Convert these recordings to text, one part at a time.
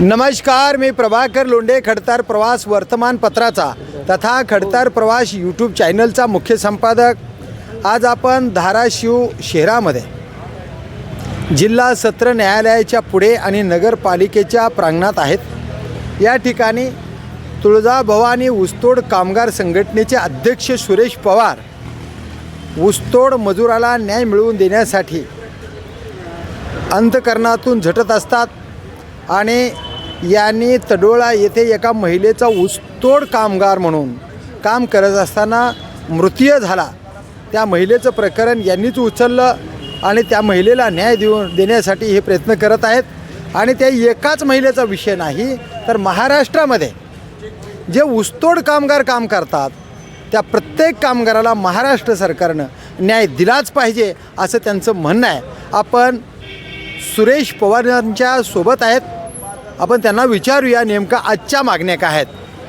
नमस्कार मी प्रभाकर लोंढे खडतार प्रवास वर्तमानपत्राचा तथा खडतार प्रवास यूट्यूब चॅनलचा मुख्य संपादक. आज आपण धाराशिव शहरामध्ये जिल्हा सत्र न्यायालयाच्या पुढे आणि नगरपालिकेच्या प्रांगणात आहेत. या ठिकाणी तुळजाभवानी ऊसतोड कामगार संघटनेचे अध्यक्ष सुरेश पवार ऊसतोड मजुराला न्याय मिळवून देण्यासाठी अंतकरणातून झटत असतात. आणि यांनी तडोळा येथे एका महिलेचा ऊसतोड कामगार म्हणून काम करत असताना मृत्यू झाला. त्या महिलेचं प्रकरण यांनीच उचललं आणि त्या महिलेला न्याय देऊन देण्यासाठी हे प्रयत्न करत आहेत. आणि त्या एकाच महिलेचा विषय नाही तर महाराष्ट्रामध्ये जे ऊसतोड कामगार काम करतात त्या प्रत्येक कामगाराला महाराष्ट्र सरकारनं न्याय दिलाच पाहिजे असं त्यांचं म्हणणं आहे. आपण सुरेश पवार यांच्या सोबत आहेत. आपण त्यांना विचारूया नेमका आजच्या मागण्या काय आहेत.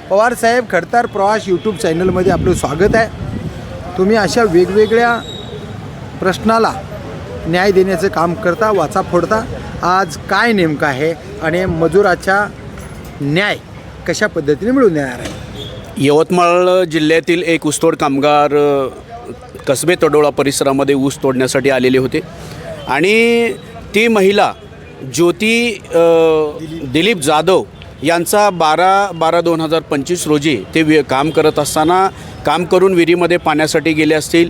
पवार साहेब खडतार प्रवास यूट्यूब चॅनलमध्ये आपलं स्वागत आहे. तुम्ही अशा वेगवेगळ्या प्रश्नाला न्याय देण्याचं काम करता वाचा फोडता. आज काय नेमकं आहे आणि मजुराचा न्याय कशा पद्धतीने मिळून येणार आहे? यवतमाळ जिल्ह्यातील एक ऊसतोड कामगार कसबे तडोळा परिसरामध्ये ऊस तोडण्यासाठी आलेले होते. आणि ती महिला ज्योती दिलीप जाधव यांचा बारा बारा दोन हजार पंचवीस रोजी ते वि काम करत असताना काम करून विहिरीमध्ये पाण्यासाठी गेले असतील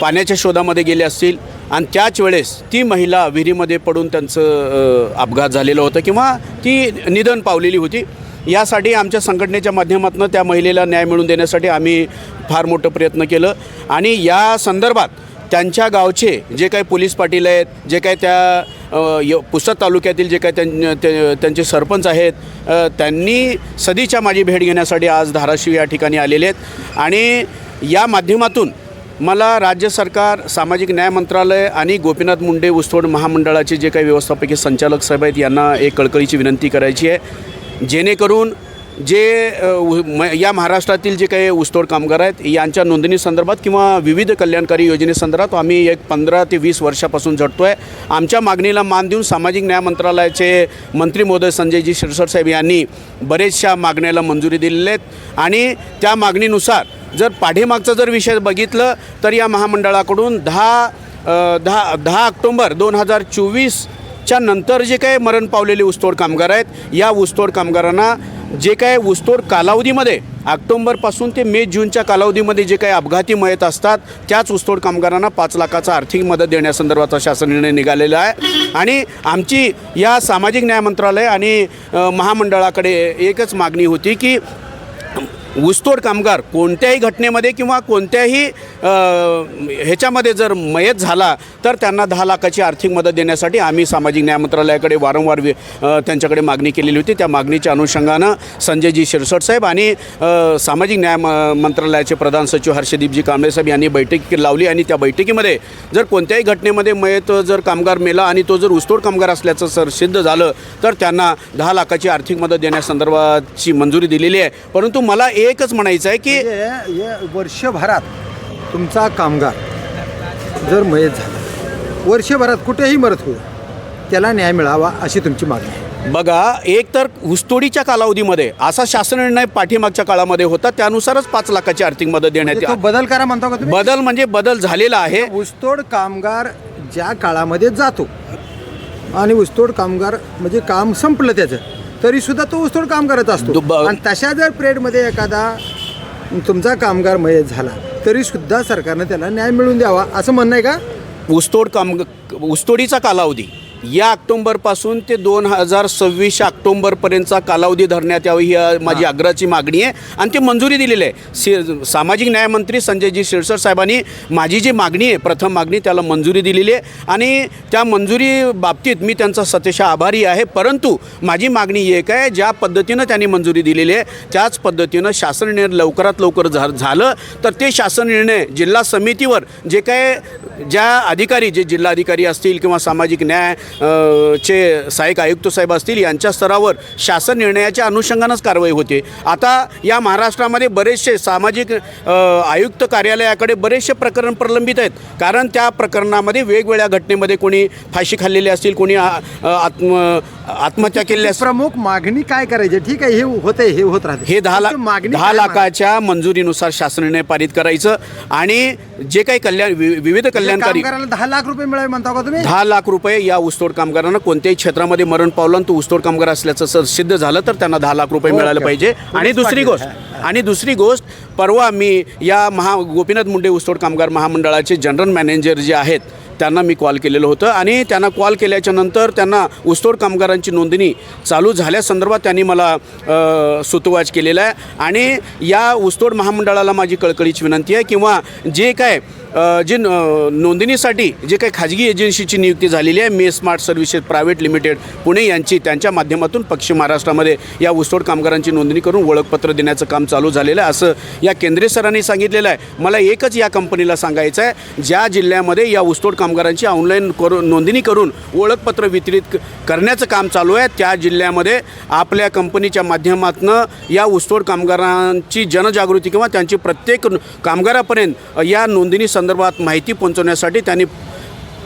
पाण्याच्या शोधामध्ये गेले असतील आणि त्याच वेळेस ती महिला विहिरीमध्ये पडून त्यांचं अपघात झालेलं होतं किंवा ती निधन पावलेली होती. यासाठी आमच्या संघटनेच्या माध्यमातून त्या महिलेला न्याय मिळवून देण्यासाठी आम्ही फार मोठं प्रयत्न केलं. आणि या संदर्भात त्यांच्या गावचे जे काही पोलीस पाटील आहेत जे काही त्या य पुसद तालुक्यातील जे काही त्यां ते- त्यांचे सरपंच आहेत त्यांनी सदीच्या माझी भेट घेण्यासाठी आज धाराशिव या ठिकाणी आलेले आहेत. आणि या माध्यमातून मला राज्य सरकार सामाजिक न्याय मंत्रालय आणि गोपीनाथ मुंडे ऊसतोड महामंडळाचे जे काही व्यवस्थापकीय संचालक साहेब आहेत यांना एक कळकळीची विनंती करायची आहे. जेणेकरून जे म- या महाराष्ट्रातील जे काही ऊसतोड कामगार आहेत यांच्या नोंदणी संदर्भात किंवा विविध कल्याणकारी योजनेसंदर्भात आम्ही एक पंधरा ते वीस वर्षापासून झटतो आहे आमच्या मागणीला मान देऊन सामाजिक न्याय मंत्रालयाचे मंत्री महोदय संजयजी शिरसट साहेब यांनी बरेचशा मागण्याला मंजुरी दिलेल्या आहेत. आणि त्या मागणीनुसार जर पाठीमागचा जर विषय बघितलं तर या महामंडळाकडून दहा दहा दहा ऑक्टोंबर दोन हजार चोवीसच्या नंतर जे काही मरण पावलेले ऊसतोड कामगार आहेत या ऊसतोड कामगारांना जे काय ऊसतोड कालावधीमध्ये ऑक्टोंबरपासून ते मे जूनच्या कालावधीमध्ये जे काही अपघाती मयत असतात त्याच ऊसतोड कामगारांना पाच लाखाचा आर्थिक मदत देण्यासंदर्भाचा शासन निर्णय निघालेला आहे. आणि आमची या सामाजिक न्याय मंत्रालय आणि महामंडळाकडे एकच मागणी होती की ऊसतोड कामगार कोणत्याही घटनेमध्ये किंवा कोणत्याही ह्याच्यामध्ये जर मयत झाला तर त्यांना दहा लाखाची आर्थिक मदत देण्यासाठी आम्ही सामाजिक न्याय मंत्रालयाकडे वारंवार त्यांच्याकडे मागणी केलेली होती. त्या मागणीच्या अनुषंगानं संजयजी शिरसट साहेब आणि सामाजिक न्याय म- मंत्रालयाचे प्रधान सचिव हर्षदीपजी कांबळे साहेब यांनी बैठक लावली आणि त्या बैठकीमध्ये जर कोणत्याही घटनेमध्ये मयत जर कामगार मेला आणि तो जर ऊसतोड कामगार असल्याचं सर सिद्ध झालं तर त्यांना दहा लाखाची आर्थिक मदत देण्यासंदर्भाची मंजुरी दिलेली आहे. परंतु मला एकच म्हणायचं आहे की म्हणजे या वर्षभरात तुमचा कामगार जर मयत झाला वर्षभरात कुठेही मरत होईल त्याला न्याय मिळावा अशी तुमची मागणी आहे. बघा एक तर ऊसतोडीच्या कालावधीमध्ये असा शासन निर्णय पाठीमागच्या काळामध्ये होता त्यानुसारच पाच लाखाची आर्थिक मदत देण्यात म्हणजे तो बदल करा म्हणतो का तुम्ही? बदल म्हणजे बदल झालेला आहे. ऊसतोड कामगार ज्या काळामध्ये जातो आणि ऊसतोड कामगार म्हणजे काम संपलं त्याचं तरी सुद्धा तो ऊसतोड कामगारच असतो. दु- ब- आणि तशा जर पिरियडमध्ये एखादा तुमचा कामगार मयत झाला तरी सुद्धा सरकारनं त्याला न्याय मिळवून द्यावा असं म्हणणं आहे का? ऊसतोड काम ऊसतोडीचा कालावधी. या ऑक्टोंबरपासून ते दोन हजार सव्वीस ऑक्टोंबरपर्यंतचा कालावधी धरण्यात यावी ही माझी आग्रहाची मागणी आहे. आणि ती मंजुरी दिलेली आहे. सि सामाजिक न्यायमंत्री संजयजी शिरसट साहेबांनी माझी जी मागणी आहे प्रथम मागणी त्याला मंजुरी दिलेली आहे. आणि त्या मंजुरी बाबतीत मी त्यांचा सतेशा आभारी आहे. परंतु माझी मागणी एक आहे ज्या पद्धतीनं त्यांनी मंजुरी दिलेली आहे त्याच पद्धतीनं शासन निर्णय लवकरात लवकर झालं. तर ते शासन निर्णय जिल्हा समितीवर जे काय ज्या अधिकारी जे जिल्हाधिकारी असतील किंवा सामाजिक न्याय चे सहाय्यक आयुक्त साहेब असतील यांच्या स्तरावर शासन निर्णयाच्या अनुषंगानंच कारवाई होते. आता या महाराष्ट्रामध्ये बरेचसे सामाजिक आयुक्त कार्यालयाकडे बरेचसे प्रकरण प्रलंबित आहेत. कारण त्या प्रकरणामध्ये वेगवेगळ्या घटनेमध्ये कोणी फाशी खाल्लेली असतील कोणी आत्म आत्महत्या केलेली असतील. प्रमुख मागणी काय करायची? ठीक आहे हे होते हे होत राहते हे दहा लाख मागणी दहा लाखाच्या मंजुरीनुसार शासनाने पारित करायचं आणि जे काही कल्याण विविध मागायची? कल्याणकारी कामगाराला दहा लाख रुपये मिळावे म्हणता का तुम्ही? दहा लाख रुपये या ऊसतोड कामगारांना कोणत्याही क्षेत्रामध्ये मरण पावलं आणि तो ऊसतोड कामगार असल्याचं सर सिद्ध झालं तर त्यांना दहा लाख रुपये ओके. पाहिजे. आणि दुसरी गोष्ट आणि दुसरी गोष्ट परवा मी या महा गोपीनाथ मुंडे ऊसतोड कामगार महामंडळाचे जनरल मॅनेजर जे आहेत त्यांना मी कॉल केलेलं होतं आणि त्यांना कॉल केल्याच्यानंतर त्यांना ऊसतोड कामगारांची नोंदणी चालू झाल्यासंदर्भात त्यांनी मला सुतोवाच केलेला आहे. आणि या ऊसतोड महामंडळाला माझी कळकळीची विनंती आहे किंवा जे काय जे नोंदणीसाठी जे काही खाजगी एजन्सीची नियुक्ती झालेली आहे मे smart services private limited Pune यांची त्यांच्या माध्यमातून पश्चिम महाराष्ट्रामध्ये या ऊसतोड कामगारांची नोंदणी करून ओळखपत्र देण्याचं काम चालू झालेलं आहे. असं या केंद्रीय सरांनी सांगितलेलं आहे. मला एकच या कंपनीला सांगायचं आहे ज्या जिल्ह्यामध्ये या ऊसतोड कामगारांची ऑनलाईन करून नोंदणी करून ओळखपत्र वितरित करण्याचं काम चालू आहे. त्या जिल्ह्यामध्ये आपल्या कंपनीच्या माध्यमातून या ऊसतोड कामगारांची जनजागृती किंवा त्यांची प्रत्येक कामगारापर्यंत या नोंदणी संदर्भात माहिती पोहोचवण्यासाठी त्यांनी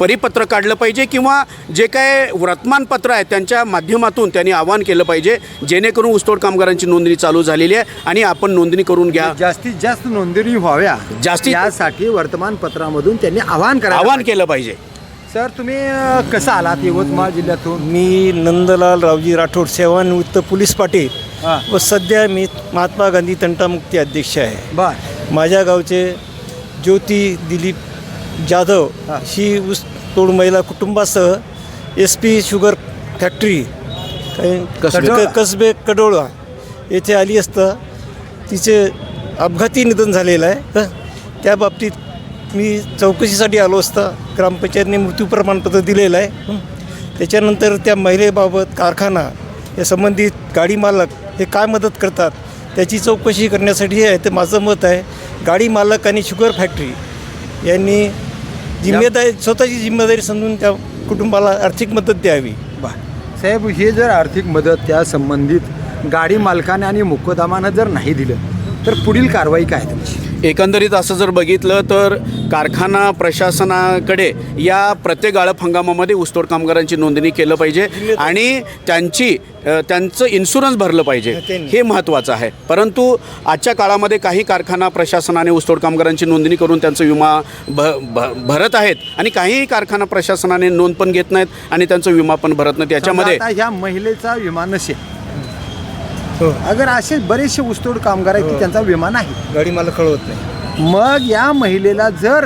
परिपत्र काढलं पाहिजे किंवा जे काय वर्तमानपत्र आहे त्यांच्या माध्यमातून त्यांनी आवाहन केलं पाहिजे जेणेकरून ऊसतोड कामगारांची नोंदणी चालू झालेली आहे आणि आपण नोंदणी करून घ्या. जास्तीत जास्त नोंदणी व्हाव्या जास्तीत- यासाठी वर्तमानपत्रामधून त्यांनी आवाहन करा आवाहन केलं पाहिजे. सर तुम्ही कसं आलात यवतमाळ जिल्ह्यातून? मी नंदलाल रावजी राठोड सेवानिवृत्त पोलीस पाटील हां. व सध्या मी महात्मा गांधी तंटामुक्ती अध्यक्ष आहे. बर. माझ्या गावचे ज्योती दिलीप जाधव हां. ही ऊस तोड महिला कुटुंबासह एस पी शुगर फॅक्टरी काही कसबे. कसबे कडोळा येथे आली असता तिचे अपघाती निधन झालेलं आहे. त्या बाबतीत मी चौकशीसाठी आलो असता ग्रामपंचायतने मृत्यू प्रमाणपत्र दिलेलं आहे. त्याच्यानंतर त्या महिलेबाबत कारखाना या संबंधित गाडी मालक हे काय मदत करतात त्याची चौकशी करण्यासाठी आहे तर माझं मत आहे. गाडी मालक आणि शुगर फॅक्टरी यांनी जिम्मेदारी स्वतःची जिम्मेदारी समजून त्या कुटुंबाला आर्थिक मदत द्यावी. बा. साहेब हे जर आर्थिक मदत त्या संबंधित गाडी मालकाने आणि मुकदमानं जर नाही दिलं तर पुढील कारवाई काय तुमची? एकंदरीत असं जर बघितलं तर कारखाना प्रशासनाकडे या प्रत्येक गाळप हंगामामध्ये ऊसतोड कामगारांची नोंदणी केलं पाहिजे आणि त्यांची त्यांचं इन्शुरन्स भरलं पाहिजे. हे महत्त्वाचं आहे. परंतु आजच्या काळामध्ये काही कारखाना प्रशासनाने ऊसतोड कामगारांची नोंदणी करून त्यांचं विमा भ भ भरत आहेत आणि काही कारखाना प्रशासनाने नोंद पण घेत नाहीत आणि त्यांचा विमा पण भरत नाहीत. याच्यामध्ये ह्या महिलेचा विमा नसेल. हो. अगर असे बरेचसे ऊसतोड कामगार आहेत की त्यांचा विमा नाही. गाडी मला कळवत नाही. मग या महिलेला जर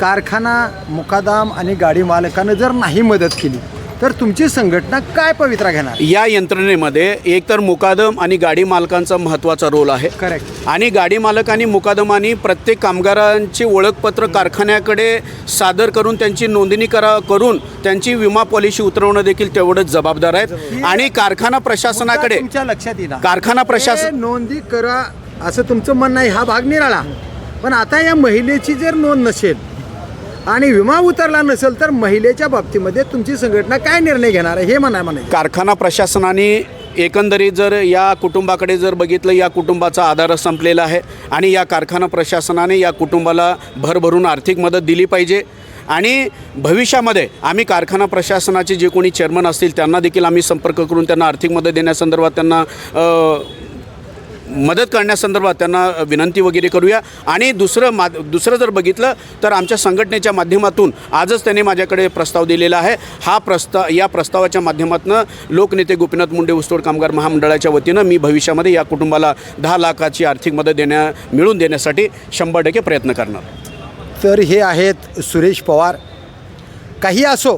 कारखाना मुकादाम आणि गाडी मालकानं जर नाही मदत केली तर तुमची संघटना काय पवित्रा घेणार? या यंत्रणेमध्ये एकतर मुकादम आणि गाडी मालकांचा महत्त्वाचा रोल आहे. करेक्ट आणि गाडी मालक आणि मुकादमानी प्रत्येक कामगारांचे ओळखपत्र कारखान्याकडे सादर करून त्यांची नोंदणी करा करून त्यांची विमा पॉलिसी उतरवणं देखील तेवढंच जबाबदार आहेत आणि कारखाना प्रशासनाकडे तुमच्या लक्षात येणार कारखाना प्रशासन- नोंदी करा असं तुमचं म्हणणं आहे हा भाग निराळा. पण आता या महिलेची जर नोंद नसेल आणि विमा उतरला नसेल तर महिलेच्या बाबतीमध्ये तुमची संघटना काय निर्णय घेणार आहे हे म्हणा म्हणे कारखाना प्रशासनाने एकंदरीत जर या कुटुंबाकडे जर बघितलं या कुटुंबाचा आधार संपलेला आहे आणि या कारखाना प्रशासनाने या कुटुंबाला भरभरून आर्थिक मदत दिली पाहिजे. आणि भविष्यामध्ये आम्ही कारखाना प्रशासनाचे जे कोणी चेअरमन असतील त्यांना देखील आम्ही संपर्क करून त्यांना आर्थिक मदत देण्यासंदर्भात त्यांना मदत करण्यासंदर्भात त्यांना विनंती वगैरे करूया. आणि दुसरं मा दुसरं जर बघितलं तर आमच्या संघटनेच्या माध्यमातून आजच त्यांनी माझ्याकडे प्रस्ताव दिलेला आहे. हा प्रस्ताव या प्रस्तावाच्या माध्यमातून लोकनेते गोपीनाथ मुंडे ऊसतोड कामगार महामंडळाच्या वतीनं मी भविष्यामध्ये या कुटुंबाला दहा लाखाची आर्थिक मदत देण्या मिळून देण्यासाठी शंभर टक्के प्रयत्न करणार. तर हे आहेत सुरेश पवार. काही असो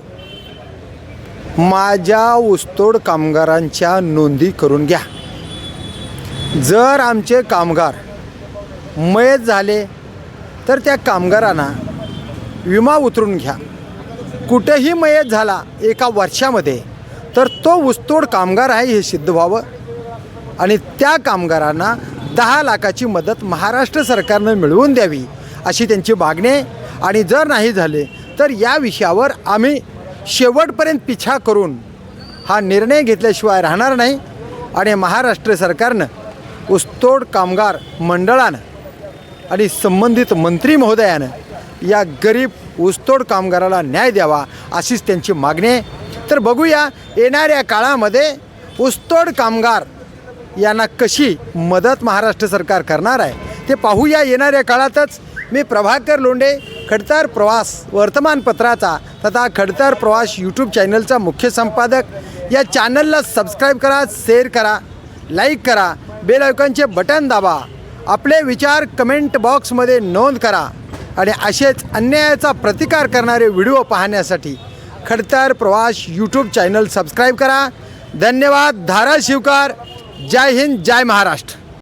माझ्या ऊसतोड कामगारांच्या नोंदी करून घ्या. जर आमचे कामगार मयत झाले तर त्या कामगारांना विमा उतरून घ्या. कुठेही मयत झाला एका वर्षामध्ये तर तो ऊसतोड कामगार आहे हे सिद्ध व्हावं. आणि त्या कामगारांना दहा लाखाची मदत महाराष्ट्र सरकारनं मिळवून द्यावी अशी त्यांची मागणी आहे. आणि जर नाही झाले तर या विषयावर आम्ही शेवटपर्यंत पिछा करून हा निर्णय घेतल्याशिवाय राहणार नाही. आणि महाराष्ट्र सरकारनं ऊसतोड कामगार मंडळानं आणि संबंधित मंत्री महोदयानं या गरीब ऊसतोड कामगाराला न्याय द्यावा अशीच त्यांची मागणी आहे. तर बघूया येणाऱ्या काळामध्ये ऊसतोड कामगार यांना कशी मदत महाराष्ट्र सरकार करणार आहे ते पाहूया येणाऱ्या काळातच. मी प्रभाकर लोंढे खडतर प्रवास वर्तमानपत्राचा तथा खडतर प्रवास यूट्यूब चॅनलचा मुख्य संपादक. या चॅनलला सबस्क्राईब करा शेअर करा लाईक करा बेल आयकॉनचे बटन दाबा. आपले विचार कमेंट बॉक्समध्ये नोंद करा आणि असेच अन्यायाचा प्रतिकार करणारे व्हिडिओ पाहण्यासाठी खडतर प्रवास यूट्यूब चॅनल सबस्क्राईब करा. धन्यवाद. धाराशिवकार. जय हिंद. जय महाराष्ट्र.